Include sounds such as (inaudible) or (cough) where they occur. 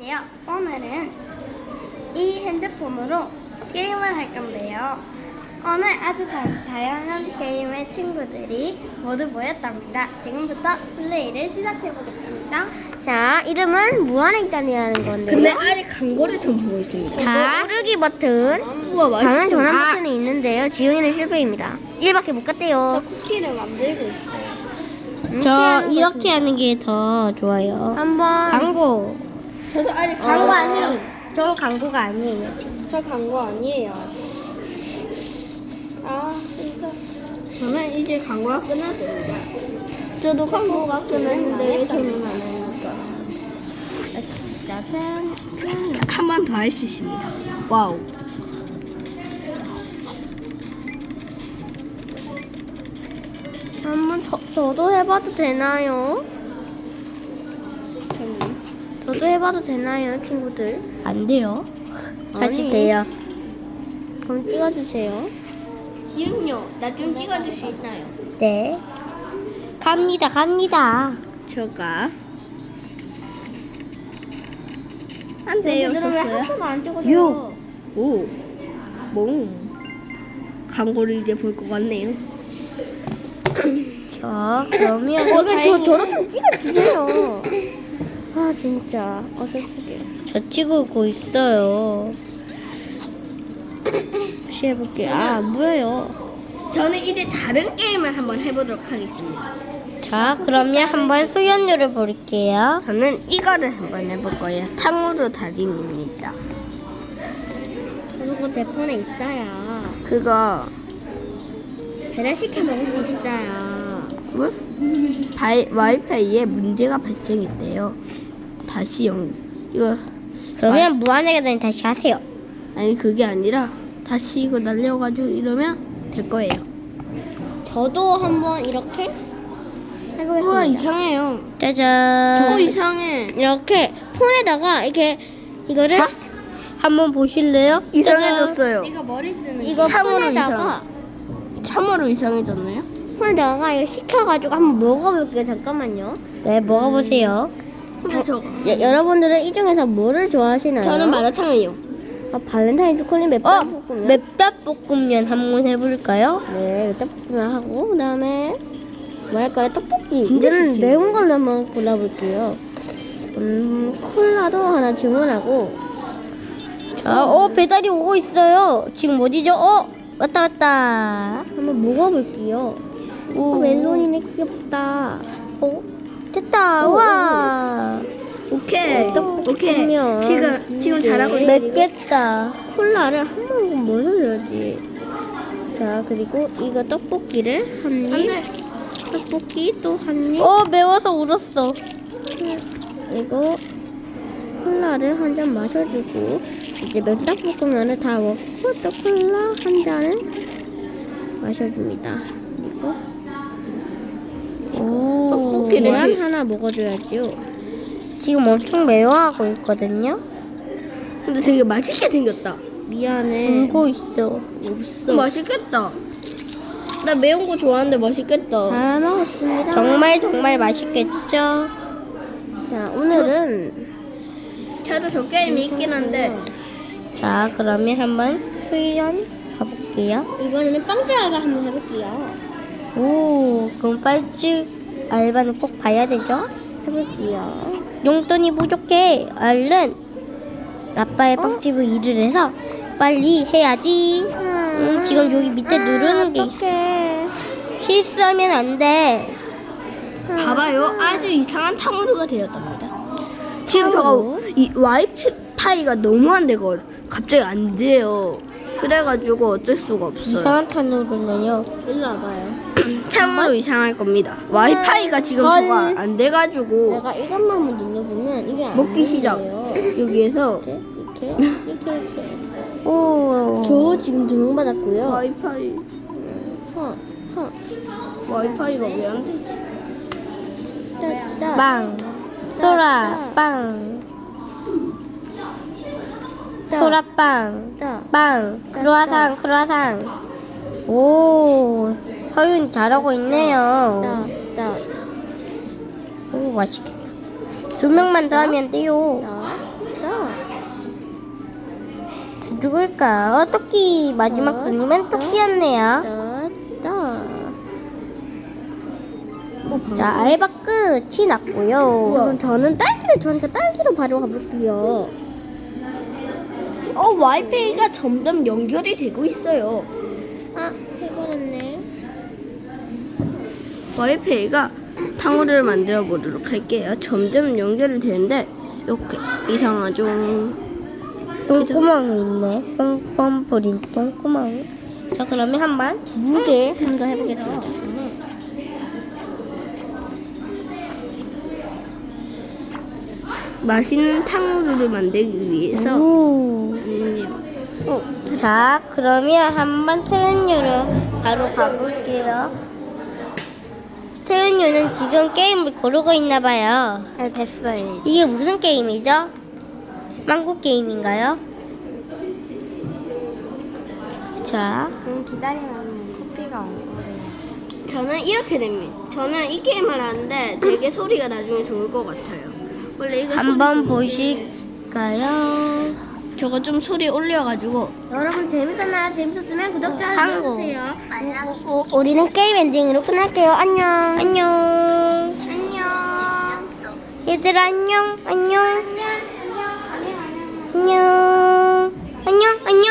안녕하세요. 오늘은 이 핸드폰으로 게임을 할 건데요. 오늘 아주 다, 다양한 게임의 친구들이 모두 모였답니다. 지금부터 플레이를 시작해 보겠습니다. 자, 이름은 무한행단이라는 건데요. 근데 아직 광고를 좀 보고 있습니다. 자, 누르기 버튼, 우와 방은 전환 아, 버튼이 있는데요. 지훈이는 실패입니다. 1밖에 못저 갔대요. 쿠키를 만들고 있어요. 저 이렇게 하는 게 더 좋아요. 한번 광고. 저도 아직 광고 아니. 저는 광고가 아니에요. 저 광고 아니에요. 아직. 아 진짜. 저는 이제 광고가 끝났답니다. 저도 광고가 끝났는데 왜 저는 안 하니까. 한 번 더 할 수 있습니다. 와우. 한번 저, 저도 해봐도 되나요? 저도 해봐도 되나요, 친구들? 안 돼요. 다시 아니. 돼요. 그럼 찍어주세요. 지은요, 나 좀 찍어줄 수 있나요? 네. 갑니다, 갑니다. 저가 안 돼요. 썼어요? 한번안 찍어줘? 육. 오. 몽. 광고를 이제 볼 것 같네요. 자, 그러면 어, 이걸 저. 저렇게 찍어주세요. 아, 진짜 어설프게. 저 찍고 있어요. 다시 해볼게요. 아, 안 보여요. 저는 이제 다른 게임을 한번 해보도록 하겠습니다. 자, 그러면 한번 수연료를 볼게요. 저는 이거를 한번 해볼 거예요. 탕후루 달인입니다. 그리고 제 폰에 있어요. 그거 배달시켜 먹을 수 있어요. 뭐? 바이, 와이파이에 문제가 발생했대요. 다시 영 이거 그러면 무한하게 다시 하세요. 아니 그게 아니라 다시 이거 날려가지고 이러면 될 거예요. 저도 한번 이렇게 해보겠습니다. 우와 이상해요. 짜잔. 어 이상해. 이렇게 폰에다가 이렇게 이거를 한번 보실래요? 이상해졌어요. 이거 머리 쓰는 이거 참으로 폰에다가 참으로 이상해졌나요? 폰에다가 이거 시켜가지고 한번 먹어볼게요. 잠깐만요. 네, 먹어보세요. 근데 저 여, 여러분들은 이 중에서 뭐를 좋아하시나요? 저는 마라탕이요. 아, 발렌타인 초콜릿 맵떡볶음면. 맵떡볶음면 한번 해볼까요? 네, 맵떡볶음면 하고 그다음에 뭐 할까요? 떡볶이. 진짜 이제는. 매운 걸로 한번 골라볼게요. 음, 콜라도 하나 주문하고. 자, 어 배달이 오고 있어요. 지금 어디죠? 어 왔다 왔다. 한번 먹어볼게요. 오, 멜론이네 귀엽다. 어 됐다. 오, 와. 오케이. 떡볶이 오케이. 면 지금 지금 잘하고 있어요. 맵겠다. 콜라를 한 모금 먹어줘야지. 자 그리고 이거 떡볶이를 한 입. 떡볶이 또 한 입. 어 매워서 울었어. 그리고 콜라를 한 잔 마셔주고 이제 맵떡볶음면을 다 먹고 또 콜라 한 잔을 마셔줍니다. 그리고 오 떡볶이를 계란 되게- 하나 먹어줘야지요. 지금 엄청 매워하고 있거든요. 근데 되게 맛있게 생겼다. 미안해. 울고 있어. 울었어. 맛있겠다. 나 매운 거 좋아하는데 맛있겠다. 잘 먹었습니다. 정말 정말 맛있겠죠? 자, 오늘은 저도 저 게임이 있긴 한데 자, 그러면 한번 수연 가볼게요. 이번에는 알바 한번 해볼게요. 오, 그럼 빨집 알바는 꼭 봐야 되죠? 해볼게요. 용돈이 부족해. 얼른 아빠의 빵집을 일을 해서 빨리 해야지. 음, 지금 여기 밑에 누르는 게 있어. 실수하면 안 돼. 봐봐요. 아주 이상한 탕후루가 되었답니다. 지금? 저거 이 와이파이가 너무 안 되고 갑자기 안 돼요. 그래가지고 어쩔 수가 없어요. 이상한 탄으로는요. 일로 와봐요. (clears throat) 참으로 이상할 겁니다. 와이파이가 지금 헐. 저거 안 돼가지고 내가 이것만 눌러보면 이게 안 먹기 시작. 눌려요. 여기에서 이렇게 이렇게 이렇게 이렇게. 오. 겨우 지금 조명받았고요. 와이파이 허, 허. 와이파이가 왜 안 되지? 따, 빵. 소라 빵. 소라 빵. 빵. 크루아상 크루아상. 오. 서윤이 잘하고 있네요. 오 맛있겠다. 두 명만 더 하면 돼요. 누굴까? 어, 토끼. 마지막 손님은 토끼였네요. 자, 알바 끝이 났고요. 저는 딸기를 좋아하니까 딸기로 바로 가볼게요. 어 와이파이가 점점 연결이 되고 있어요. 아, 해버렸네. 와이파이가 탕후루를 만들어 보도록 할게요. 점점 연결이 되는데 이렇게 이상하죠. 똥구멍이 있네. 뻥뻥 뿌린 똥구멍. 자, 그러면 한번 무게 한번 해보겠습니다. 맛있는 탕후루를 만들기 위해서 오. 음, 어, 자, 그러면 한번 태연유로 바로 가볼게요. 태연유는 지금 게임을 고르고 있나 봐요. 아, 됐어요. 이게 무슨 게임이죠? 망고 게임인가요? 자, 그럼 기다리면 커피가 완성돼요. 저는 이렇게 됩니다. 저는 이 게임을 하는데 되게 소리가 나중에 좋을 것 같아요. 원래 이거 한번 보실까요? 저거 좀 소리 올려가지고 여러분 재밌었나요? 재밌었으면 구독자 한국. 눌러주세요. 만나기. 우- 우리는 게임 엔딩으로 끝날게요. 안녕. 안녕. 안녕. 얘들아 안녕. 안녕. 안녕. 안녕. 안녕. 안녕.